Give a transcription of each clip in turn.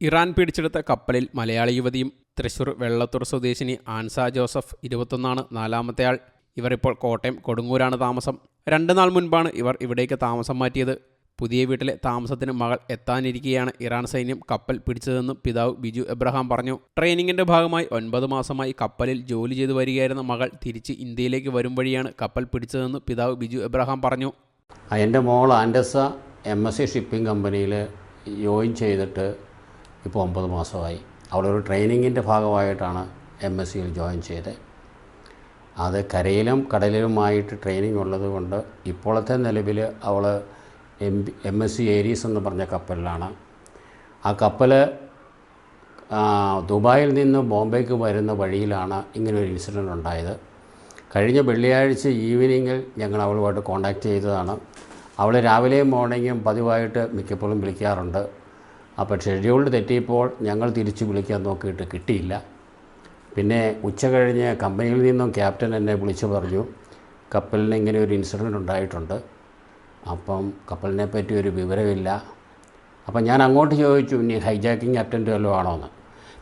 Iran പിടിച്ചെടുത്ത കപ്പലിൽ മലയാളി യുവതിയും തൃശൂർ വെള്ളത്തൂർ സ്വദേശിനി ആൻസ ജോസഫ് ഇരുപത്തൊന്നാണ് നാലാമത്തെ ആൾ ഇവർ ഇപ്പോൾ കോട്ടയം കൊടുങ്ങൂരാണ് താമസം. രണ്ട് നാൾ മുൻപാണ് ഇവർ ഇവിടേക്ക് താമസം മാറ്റിയത്. പുതിയ വീട്ടിലെ താമസത്തിന് മകൾ എത്താനിരിക്കെയാണ് ഇറാൻ സൈന്യം കപ്പൽ പിടിച്ചതെന്ന് പിതാവ് ബിജു എബ്രഹാം പറഞ്ഞു. ട്രെയിനിങ്ങിന്റെ ഭാഗമായി ഒൻപത് മാസമായി കപ്പലിൽ ജോലി ചെയ്തു വരികയായിരുന്ന മകൾ തിരിച്ച് ഇന്ത്യയിലേക്ക് വരും വഴിയാണ് കപ്പൽ പിടിച്ചതെന്ന് പിതാവ് ബിജു എബ്രഹാം പറഞ്ഞു. എന്റെ മോൾ ആൻഡസ എം എസ് സി ഷിപ്പിംഗ് കമ്പനിയിൽ ജോയിൻ ചെയ്തിട്ട് ഇപ്പോൾ ഒമ്പത് മാസമായി. അവിടെ ഒരു ട്രെയിനിങ്ങിന്റെ ഭാഗമായിട്ടാണ് എം എസ് സിയിൽ ജോയിൻ ചെയ്തത്. അത് കരയിലും കടലിലുമായിട്ട് ട്രെയിനിങ് ഉള്ളതുകൊണ്ട് ഇപ്പോഴത്തെ നിലവിൽ അവൾ M M S C Aries എന്ന് പറഞ്ഞ കപ്പലിലാണ്. ആ കപ്പൽ ദുബായിൽ നിന്ന് ബോംബെക്ക് വരുന്ന വഴിയിലാണ് ഇങ്ങനൊരു ഇൻസിഡന്റ് ഉണ്ടായത്. കഴിഞ്ഞ വെള്ളിയാഴ്ച ഈവനിങ്ങിൽ ഞങ്ങൾ അവളുമായിട്ട് കോണ്ടാക്ട് ചെയ്തതാണ്. അവൾ രാവിലെയും മോർണിംഗും പതിവായിട്ട് മിക്കപ്പോഴും വിളിക്കാറുണ്ട്. അപ്പോൾ ഷെഡ്യൂൾ തെറ്റിയപ്പോൾ ഞങ്ങൾ തിരിച്ച് വിളിക്കാൻ നോക്കിയിട്ട് കിട്ടിയില്ല. പിന്നെ ഉച്ച കഴിഞ്ഞ് കമ്പനിയിൽ നിന്നും ക്യാപ്റ്റൻ എന്നെ വിളിച്ചു പറഞ്ഞു കപ്പലിന് ഇങ്ങനെ ഒരു ഇൻസിഡന്റ് ഉണ്ടായിട്ടുണ്ട്. അപ്പം കപ്പലിനെ പറ്റി ഒരു വിവരമില്ല. അപ്പം ഞാൻ അങ്ങോട്ട് ചോദിച്ചു ഇനി ഹൈജാക്കിങ് ക്യാപ്റ്റന്റെ വല്ലതും ആണോ എന്ന്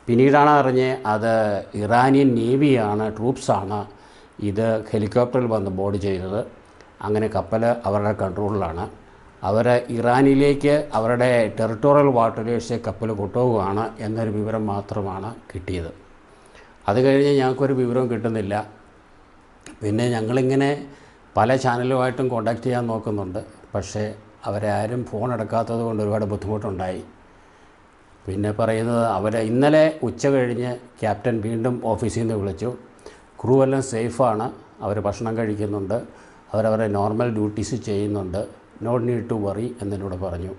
പിന്നീടാണ് അറിഞ്ഞ് അത് ഇറാനിയൻ നേവിയാണ് ട്രൂപ്സാണ്. ഇത് ഹെലികോപ്റ്ററിൽ വന്ന് ബോർഡ് ചെയ്തത്. അങ്ങനെ കപ്പൽ അവരുടെ കൺട്രോളിലാണ്. അവർ ഇറാനിലേക്ക് അവരുടെ ടെറിട്ടോറിയൽ വാട്ടേഴ്സ് കപ്പൽ കൊണ്ടുപോവുകയാണ് എന്നൊരു വിവരം മാത്രമാണ് കിട്ടിയത്. അത് കഴിഞ്ഞ് ഞങ്ങൾക്കൊരു വിവരവും കിട്ടുന്നില്ല. പിന്നെ ഞങ്ങളിങ്ങനെ പല ചാനലുമായിട്ടും കോണ്ടാക്ട് ചെയ്യാൻ നോക്കുന്നുണ്ട്. പക്ഷേ അവരെ ആരും ഫോൺ എടുക്കാത്തത് കൊണ്ട് ഒരുപാട് ബുദ്ധിമുട്ടുണ്ടായി. പിന്നെ പറയുന്നത് അവർ ഇന്നലെ ഉച്ച കഴിഞ്ഞ് ക്യാപ്റ്റൻ വീണ്ടും ഓഫീസിൽ നിന്ന് വിളിച്ചു. ക്രൂ എല്ലാം സേഫാണ് അവർ ഭക്ഷണം കഴിക്കുന്നുണ്ട്. അവരവരുടെ നോർമൽ ഡ്യൂട്ടീസ് ചെയ്യുന്നുണ്ട്. നോട്ട് നീഡ് ടു വറി എന്നതിനോട് പറഞ്ഞു.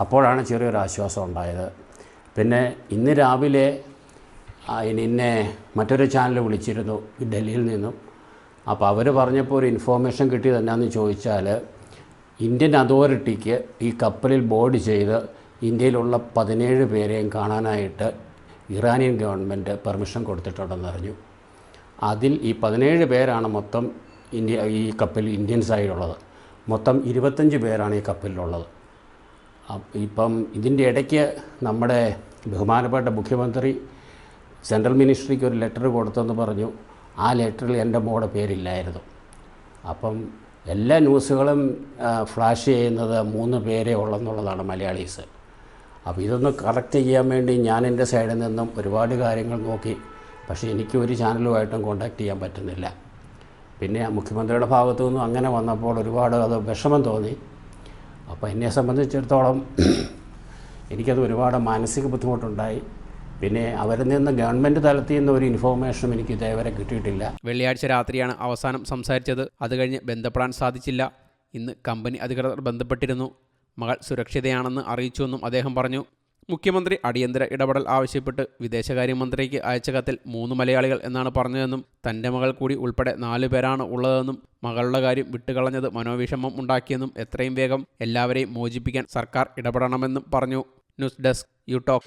അപ്പോഴാണ് ചെറിയൊരു ആശ്വാസം ഉണ്ടായത്. പിന്നെ ഇന്ന് രാവിലെ എന്നെ മറ്റൊരു ചാനൽ വിളിച്ചിരുന്നു ഡൽഹിയിൽ നിന്നും. അപ്പോൾ അവർ പറഞ്ഞപ്പോൾ ഒരു ഇൻഫോർമേഷൻ കിട്ടിയത് എന്നാന്ന് ചോദിച്ചാൽ ഇന്ത്യൻ അതോറിറ്റിക്ക് ഈ കപ്പലിൽ ബോർഡ് ചെയ്ത് ഇന്ത്യയിലുള്ള പതിനേഴ് പേരെയും കാണാനായിട്ട് ഇറാനിയൻ ഗവൺമെന്റ് പെർമിഷൻ കൊടുത്തിട്ടുണ്ടെന്ന് അറിഞ്ഞു. അതിൽ ഈ പതിനേഴ് പേരാണ് മൊത്തം ഇന്ത്യ ഈ കപ്പലിൽ ഇന്ത്യൻസ് ആയിട്ടുള്ളത് മൊത്തം ഇരുപത്തഞ്ച് പേരാണ് ഈ കപ്പലിലുള്ളത്. ഇപ്പം ഇതിന്റെ ഇടയ്ക്ക് നമ്മുടെ ബഹുമാനപ്പെട്ട മുഖ്യമന്ത്രി സെൻട്രൽ മിനിസ്ട്രിക്ക് ഒരു ലെറ്റർ കൊടുത്തെന്ന് പറഞ്ഞു. ആ ലെറ്ററിൽ എന്റെ മോടെ പേരില്ലായിരുന്നു. അപ്പം എല്ലാ ന്യൂസുകളും ഫ്ലാഷ് ചെയ്യുന്നത് മൂന്ന് പേരേ ഉള്ളെന്നുള്ളതാണ് മലയാളീസ്. അപ്പോൾ ഇതൊന്ന് കറക്റ്റ് ചെയ്യാൻ വേണ്ടി ഞാൻ എന്റെ സൈഡിൽ നിന്നും ഒരുപാട് കാര്യങ്ങൾ നോക്കി. പക്ഷേ എനിക്ക് ഒരു ചാനലുമായിട്ടും കോണ്ടാക്ട് ചെയ്യാൻ പറ്റുന്നില്ല. പിന്നെ മുഖ്യമന്ത്രിയുടെ ഭാഗത്തു നിന്നും അങ്ങനെ വന്നപ്പോൾ ഒരുപാട് അത് വിഷമം തോന്നി. അപ്പോൾ എന്നെ സംബന്ധിച്ചിടത്തോളം എനിക്കത് ഒരുപാട് മാനസിക ബുദ്ധിമുട്ടുണ്ടായി. പിന്നെ അവരിൽ നിന്ന് ഗവൺമെന്റ് തലത്തിൽ നിന്ന് ഒരു ഇൻഫോർമേഷനും എനിക്ക് ഇതേവരെ കിട്ടിയിട്ടില്ല. വെള്ളിയാഴ്ച രാത്രിയാണ് അവസാനം സംസാരിച്ചത്. അത് കഴിഞ്ഞ് ബന്ധപ്പെടാൻ സാധിച്ചില്ല. ഇന്ന് കമ്പനി അധികൃതർ ബന്ധപ്പെട്ടിരുന്നു. മകൾ സുരക്ഷിതയാണെന്ന് അറിയിച്ചുവെന്നും അദ്ദേഹം പറഞ്ഞു. മുഖ്യമന്ത്രി അടിയന്തര ഇടപെടൽ ആവശ്യപ്പെട്ട് വിദേശകാര്യമന്ത്രിക്ക് അയച്ച കത്തിൽ മൂന്ന് മലയാളികൾ എന്നാണ് പറഞ്ഞതെന്നും തന്റെ മകൾ കൂടി ഉൾപ്പെടെ നാലു പേരാണ് ഉള്ളതെന്നും മകളുടെ കാര്യം വിട്ടുകളഞ്ഞത് മനോവിഷമം ഉണ്ടാക്കിയെന്നും എത്രയും വേഗം എല്ലാവരെയും മോചിപ്പിക്കാൻ സർക്കാർ ഇടപെടണമെന്നും പറഞ്ഞു. News desk U talk.